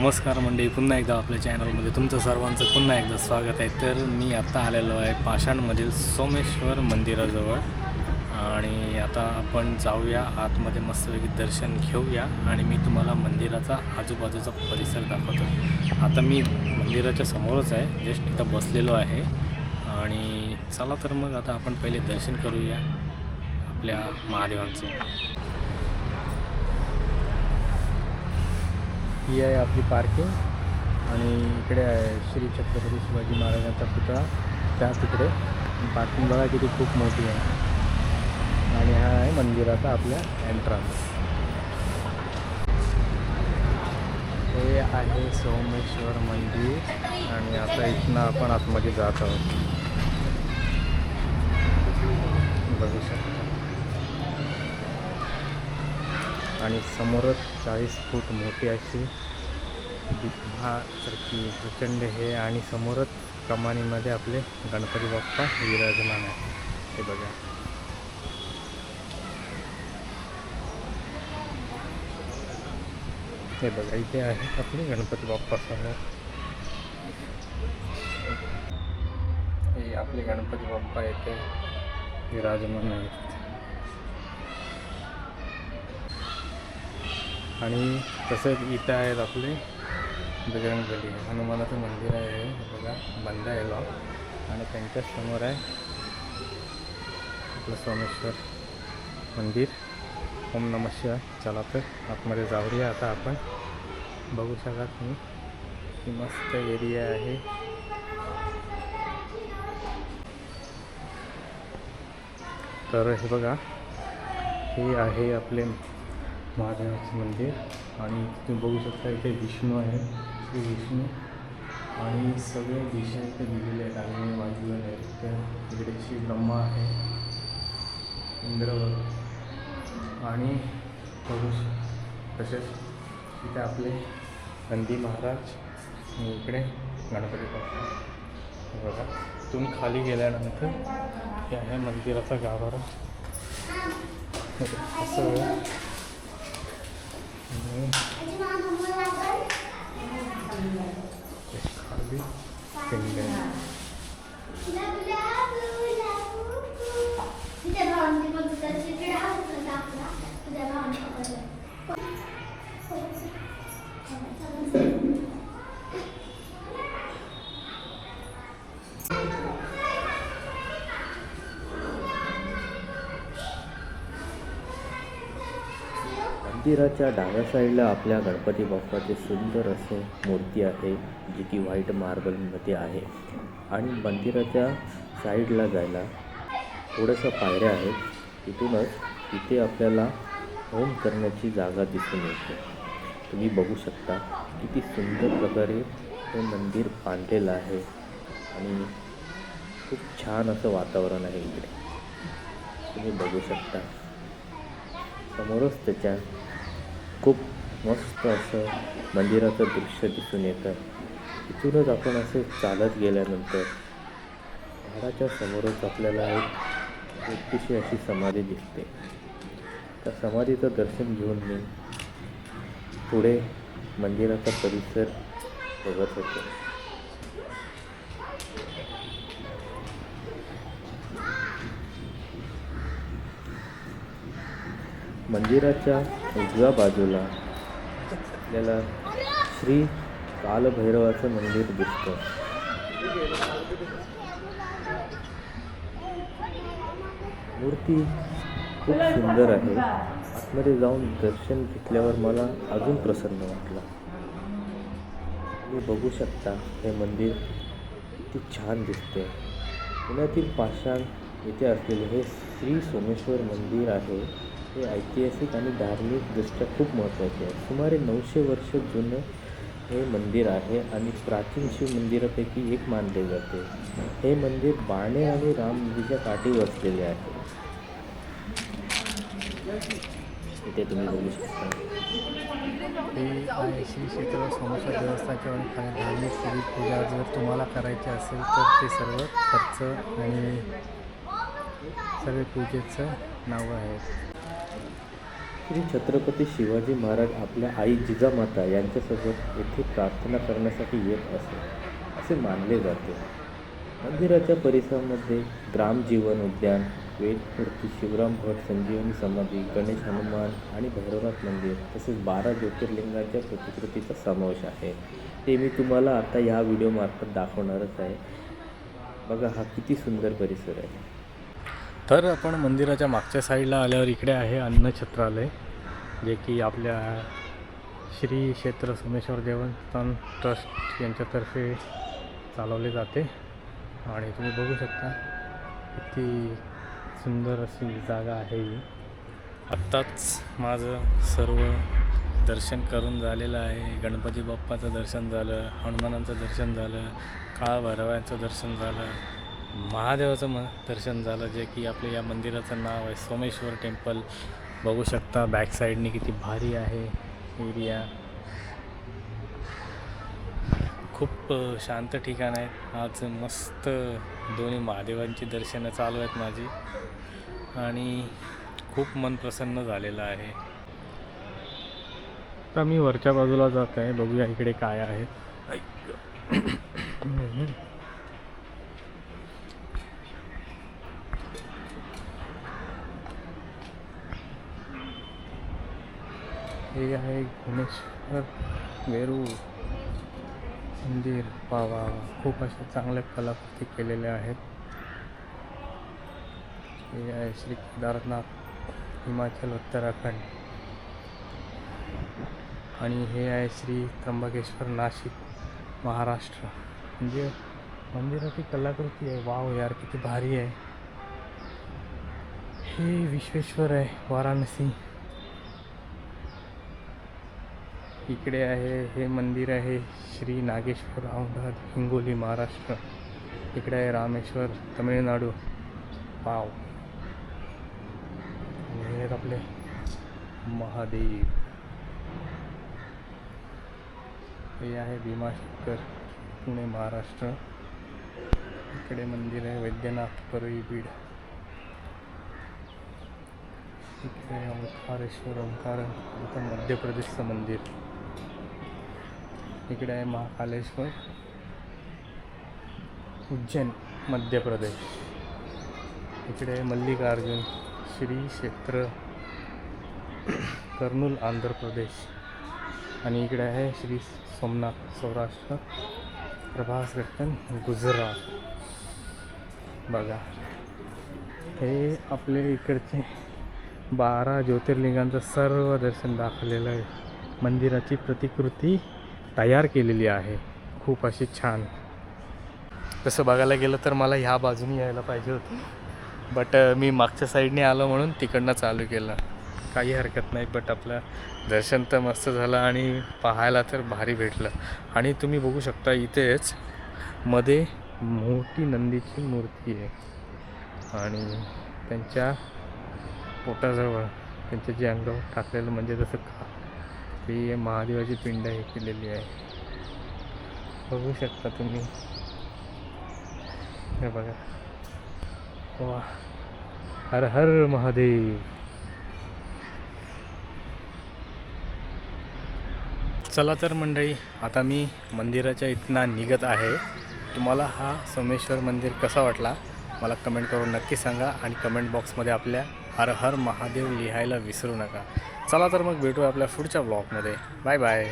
नमस्कार मंडळी पुन्हा एकदा आपल्या चॅनलमध्ये तुमचं सर्वांचं पुन्हा एकदा स्वागत आहे. तर मी आत्ता आलेलो आहे पाषाणमधील सोमेश्वर मंदिराजवळ. आणि आता आपण जाऊया आतमध्ये मस्तपैकी दर्शन घेऊया. आणि मी तुम्हाला मंदिराचा आजूबाजूचा परिसर दाखवतो. आता मी मंदिराच्या समोरच आहे जस्ट इथं बसलेलो आहे. आणि चला तर मग आता आपण पहिले दर्शन करूया आपल्या महादेवांचं. ही आहे आपली पार्किंग आणि इकडे आहे श्री छत्रपती शिवाजी महाराजांचा पुतळा. त्या तिकडे. पार्किंग बघा किती खूप मोठी आहे. आणि हा आहे मंदिराचा आपल्या एंट्रन्स हे आहे सोमेश्वर मंदिर आणि आता इथनं आपण आतमध्ये जात आहोत बघू शकता आणि समोरच चाळीस फूट मोठी अशी सारखी प्रचंड हे आणि समोरच कमानीमध्ये आपले गणपती बाप्पा विराजमान आहे हे बघा. हे बघा इथे आहे आपले गणपती बाप्पा समोर. हे आपले गणपती बाप्पा येथे विराजमान आहेत. आणि तसंच इथं आहेत आपले बजरंगबली हनुमानाचं मंदिर आहे हे. बघा बंद आहे लॉक. आणि त्यांच्याच समोर आहे आपलं सोमेश्वर मंदिर. ओम नम चला तर आतमध्ये जाऊया. आता आपण बघू शका तुम्ही ही मस्त एरिया आहे. तर हे बघा हे आहे आपले महादेवाचं मंदिर आणि तुम्ही बघू शकता इथे विष्णू आहे श्री विष्णू. आणि सगळे दिशा इथे दिलेले आहेत आणि बाजूला नैऋत्य इकडे श्री ब्रह्मा आहे इंद्र. आणि बघू तसेच इथे आपले नंदी महाराज इकडे गणपती बाप्पा. बघा तुम्ही खाली गेल्यानंतर हे आहे मंदिराचा गाभारा. असं आहे. आणि खाली पिंड आहे. मंदिराच्या डाव्या साईडला आपल्या गणपती बाप्पाचे सुंदर असे मूर्ती आहे जी की व्हाईट मार्बलमध्ये आहे. आणि मंदिराच्या साईडला जायला थोड्याशा पायऱ्या आहेत. तिथूनच तिथे आपल्याला होम करण्याची जागा दिसून येते. तुम्ही बघू शकता किती सुंदर प्रकारे हे मंदिर बांधलेलं आहे. आणि खूप छान असं वातावरण आहे इकडे. तुम्ही बघू शकता. समोरच त्याच्या खूप मस्त असं मंदिराचं दृश्य दिसून येतं. इथूनच आपण असे चालत गेल्यानंतर झाडाच्या समोरच आपल्याला एक छोटीशी अशी समाधी दिसते. त्या समाधीचं दर्शन घेऊन मी पुढे मंदिराचा परिसर बघत होतो. मंदिराच्या उजव्या बाजूला आपल्याला श्री कालभैरवाचं मंदिर दिसतं. मूर्ती खूप सुंदर आहे. आतमध्ये जाऊन दर्शन घेतल्यावर मला अजून प्रसन्न वाटलं. तुम्ही बघू शकता हे मंदिर किती छान दिसते पुण्यातील पाषाण येथे असलेले हे श्री सोमेश्वर मंदिर आहे. हे ऐतिहासिक आणि धार्मिकदृष्ट्या खूप महत्त्वाचे आहे. सुमारे नऊशे वर्ष जुनं हे मंदिर आहे आणि प्राचीन शिव मंदिरापैकी एक मानले जाते. हे मंदिर बाणे आणि राम नदीच्या काठी वसलेले आहे. इथे तुम्ही बघू शकता. हे आहे श्री क्षेत्र सोमेश्वर देवस्थानच्या आणि धार्मिक पूजी पूजा. जर तुम्हाला करायची असेल तर ते सर्व खर्च आणि सर्व पूजेचं नावं आहेत श्री छत्रपती शिवाजी महाराज आपल्या आई जिजामाता यांच्यासोबत येथे प्रार्थना करण्यासाठी येत असे असे मानले जाते. मंदिराच्या परिसरामध्ये ग्रामजीवन उद्यान वेदमूर्ती शिवराम भट संजीवनी समाधी गणेश हनुमान आणि भैरवनाथ मंदिर तसेच बारा ज्योतिर्लिंगाच्या प्रतिकृतीचा समावेश आहे. ते मी तुम्हाला आता या व्हिडिओमार्फत दाखवणारच आहे. बघा हा किती सुंदर परिसर आहे. तर आपण मंदिराच्या मागच्या साईडला आल्यावर इकडे आहे अन्नछत्रालय जे की आपल्या श्री क्षेत्र सोमेश्वर देवस्थान ट्रस्ट यांच्यातर्फे चालवले जाते. आणि तुम्ही बघू शकता किती सुंदर अशी जागा आहे ही. आत्ताच माझं सर्व दर्शन करून झालेलं आहे. गणपती बाप्पाचं दर्शन झालं हनुमानांचं दर्शन झालं काळभैरवांचं दर्शन झालं. महादेवाचं म दर्शन झालं जे की आपल्या या मंदिराचं नाव आहे सोमेश्वर टेम्पल. बघू शकता बॅक साईडने किती भारी आहे एरिया खूप शांत ठिकाण आहे. आज मस्त दोन्ही महादेवांची दर्शनं चालू आहेत माझी. आणि खूप मन प्रसन्न झालेलं आहे. आता मी वरच्या बाजूला जात आहे. बघूया इकडे काय आहे. हे आहे घुमेश्वर वेरूळ मंदिर. वा वा वा. खूप अशा चांगल्या कलाकृती केलेल्या आहेत. हे आहे श्री केदारनाथ हिमाचल उत्तराखंड. आणि हे आहे श्री त्र्यंबकेश्वर नाशिक महाराष्ट्र. म्हणजे मंदिराची कलाकृती आहे. वाव यार किती भारी आहे. हे विश्वेश्वर आहे वाराणसी. इकडे आहे हे मंदिर आहे श्री नागेश्वर औंढा हिंगोली महाराष्ट्र. इकडे आहे रामेश्वर तमिळनाडू. पाव हे आहेत आपले महादेव. हे आहे भीमाशंकर पुणे महाराष्ट्र. इकडे मंदिर आहे वैद्यनाथ परळी बीड इकडे आहे ओंकारेश्वर ओंकार इथं मध्य प्रदेशचं मंदिर. इकडे आहे महाकालेश्वर. उज्जैन मध्य प्रदेश. इकडे आहे मल्लिकार्जुन श्री क्षेत्र कर्नूल आंध्र प्रदेश. आणि इकडे आहे श्री सोमनाथ सौराष्ट्र प्रभास गट्टन गुजरात. बघा हे आपले इकडचे बारा ज्योतिर्लिंगांचं सर्व दर्शन दाखवलेलं आहे. मंदिराची प्रतिकृती तयार केलेली आहे. खूप अशी छान. तसं बघायला गेलं तर मला ह्या बाजूने यायला पाहिजे होतं. बट मी मागच्या साईडने आलो म्हणून तिकडनं चालू केलं. काही हरकत नाही बट आपलं दर्शन तर मस्त झालं आणि पाहायला तर भारी भेटलं. आणि तुम्ही बघू शकता इथेच मध्ये मोठी नंदीची मूर्ती आहे. आणि त्यांच्या पोटाजवळ त्यांच्या जे अंगावर टाकलेलं म्हणजे जसं आपली महादेवाची पिंड हे केलेली आहे. बघू शकता तुम्ही. हे बघा. वा. हर हर महादेव. चला तर मंडळी आता मी मंदिराच्या इथनं निघत आहे. तुम्हाला हा सोमेश्वर मंदिर कसा वाटला? मला कमेंट करून नक्की सांगा आणि कमेंट बॉक्समध्ये आपल्या हर हर महादेव लिहायला विसरू नका. चला तर मग भेटू आपल्या पुढच्या ब्लॉगमध्ये. Bye bye.